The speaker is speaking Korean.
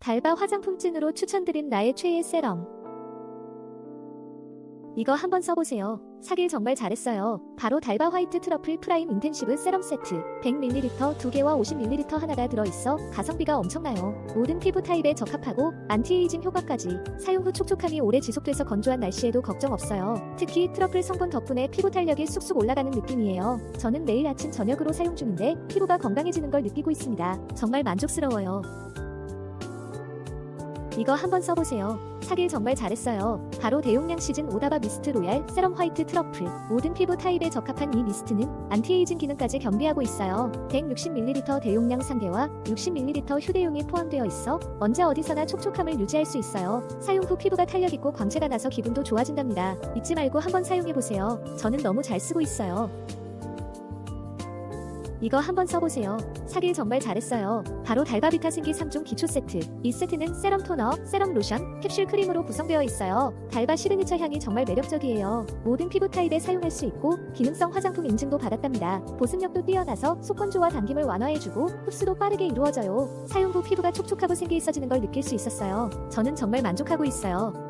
달바 화장품 찐으로 추천드린 나의 최애 세럼. 이거 한번 써보세요. 사길 정말 잘했어요. 바로 달바 화이트 트러플 프라임 인텐시브 세럼 세트. 100ml 2개와 50ml 하나가 들어있어 가성비가 엄청나요. 모든 피부 타입에 적합하고 안티에이징 효과까지. 사용 후 촉촉함이 오래 지속돼서 건조한 날씨에도 걱정 없어요. 특히 트러플 성분 덕분에 피부 탄력이 쑥쑥 올라가는 느낌이에요. 저는 매일 아침 저녁으로 사용 중인데 피부가 건강해지는 걸 느끼고 있습니다. 정말 만족스러워요. 이거 한번 써보세요. 사길 정말 잘했어요. 바로 대용량 시즌 오다바 미스트 로얄 세럼 화이트 트러플. 모든 피부 타입에 적합한 이 미스트는 안티에이징 기능까지 겸비하고 있어요. 160ml 대용량 상대와 60ml 휴대용이 포함되어 있어 언제 어디서나 촉촉함을 유지할 수 있어요. 사용 후 피부가 탄력 있고 광채가 나서 기분도 좋아진답니다. 잊지 말고 한번 사용해 보세요. 저는 너무 잘 쓰고 있어요. 이거 한번 써보세요. 사길 정말 잘했어요. 바로 달바비타 생기 3종 기초 세트. 이 세트는 세럼 토너, 세럼 로션, 캡슐 크림으로 구성되어 있어요. 달바 시그니처 향이 정말 매력적이에요. 모든 피부 타입에 사용할 수 있고 기능성 화장품 인증도 받았답니다. 보습력도 뛰어나서 속건조와 당김을 완화해주고 흡수도 빠르게 이루어져요. 사용 후 피부가 촉촉하고 생기 있어지는 걸 느낄 수 있었어요. 저는 정말 만족하고 있어요.